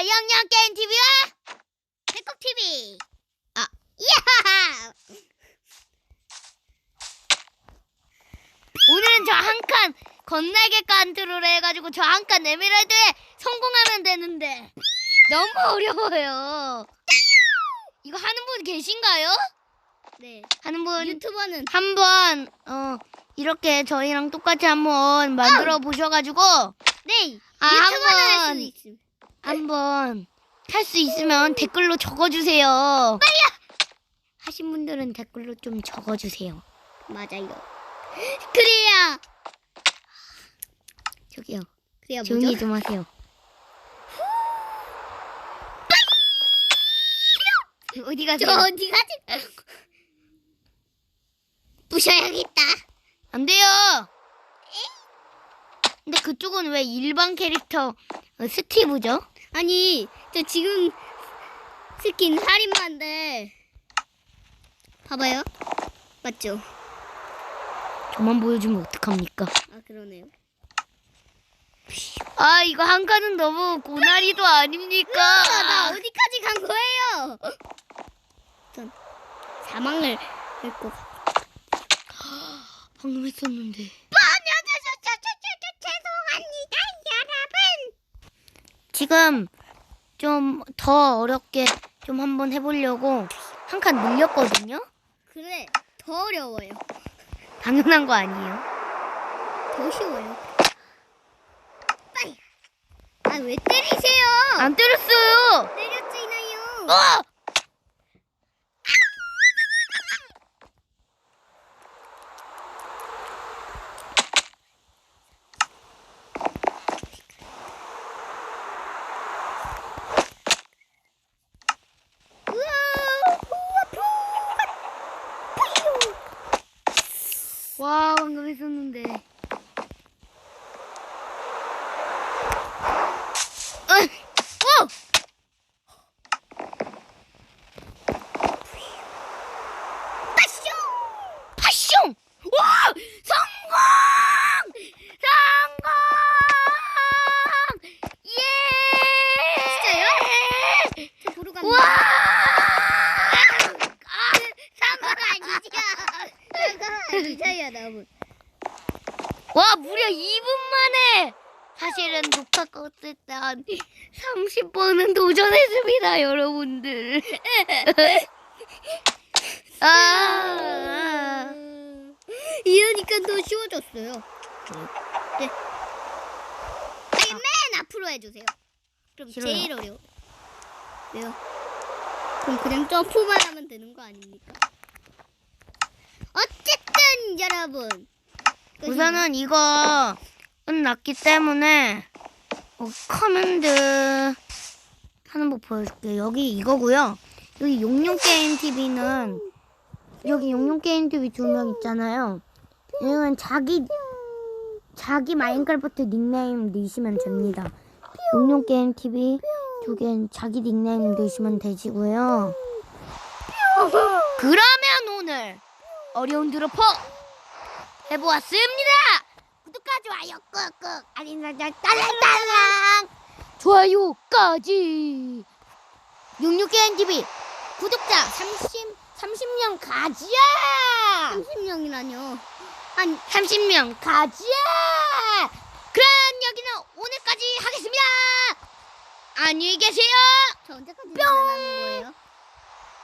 영영 게임 TV와 배꼽 TV. 아, 야! 오늘은 저 한 칸 건날개 컨트롤 해가지고 저 한 칸 에메랄드에 성공하면 되는데 너무 어려워요. 이거 하는 분 계신가요? 네. 하는 분 유튜버는 한번 어 이렇게 저희랑 똑같이 한번 만들어 보셔가지고 네. 아, 유튜버는 할 한번 수도 있음. 한번 할수 있으면 댓글로 적어주세요. 빨리요. 하신 분들은 댓글로 좀 적어주세요. 맞아요. 그래야 저기요. 그래야 조용히 뭐죠? 좀 하세요. 어디 가세요? 저 어디 가지? 부셔야겠다. 안 돼요. 근데 그쪽은 왜 일반 캐릭터 어, 스티브죠? 아니, 저 지금 스킨 살인마인데 봐봐요. 맞죠? 저만 보여주면 어떡합니까? 아 그러네요. 아 이거 한 칸은 너무 고난이도 아닙니까? 아, 나 어디까지 간 거예요? 전 사망을 했고. 방금 했었는데. 죄송합니다, 여러분. 지금 좀 더 어렵게 좀 한번 해보려고 한 칸 늘렸거든요. 그래, 더 어려워요. 당연한 거 아니에요? 더 쉬워요. 빨리. 아, 왜 때리세요? 안 때렸어요. 때렸잖아요. 어! 와 방금 했었는데. 어! 어! 파숑! 와! 성공! 성공! 예! 진짜요? 저 보러 갑니다. 와! 아, 사과가 아니죠. 사과가 아니죠, 여러분. 와, 무려 2분 만에! 사실은 껐을 때한 30번은 도전했습니다, 여러분들. 아, 이러니까 더 쉬워졌어요. 네. 아니, 맨 앞으로 해주세요. 그럼 싫어요. 제일 어려워. 왜요? 그럼 그냥 점프만 하면 되는 거 아닙니까? 어쨌든 여러분. 우선은 이거 끝났기 때문에 어, 커맨드 하는 법 보여줄게요. 여기 이거고요. 여기 용용 게임 TV는 여기 용용 게임 TV 두 명 있잖아요. 이건 자기 자기 마인크래프트 닉네임 넣으시면 됩니다. 용용 게임 TV 두 개는 자기 닉네임 넣으시면 되시고요. 그러면 오늘 어려운 드로퍼 해보았습니다. 구독과 좋아요. 꾹꾹. 알림 설정 딸랑딸랑. 좋아요까지. 용육게임 TV 구독자 30 30명 가지야. 30명이라뇨. 아니, 30명 가지야. 그럼 여기는 오늘까지 하겠습니다. 안녕히 계세요. 저 언제까지 살아남는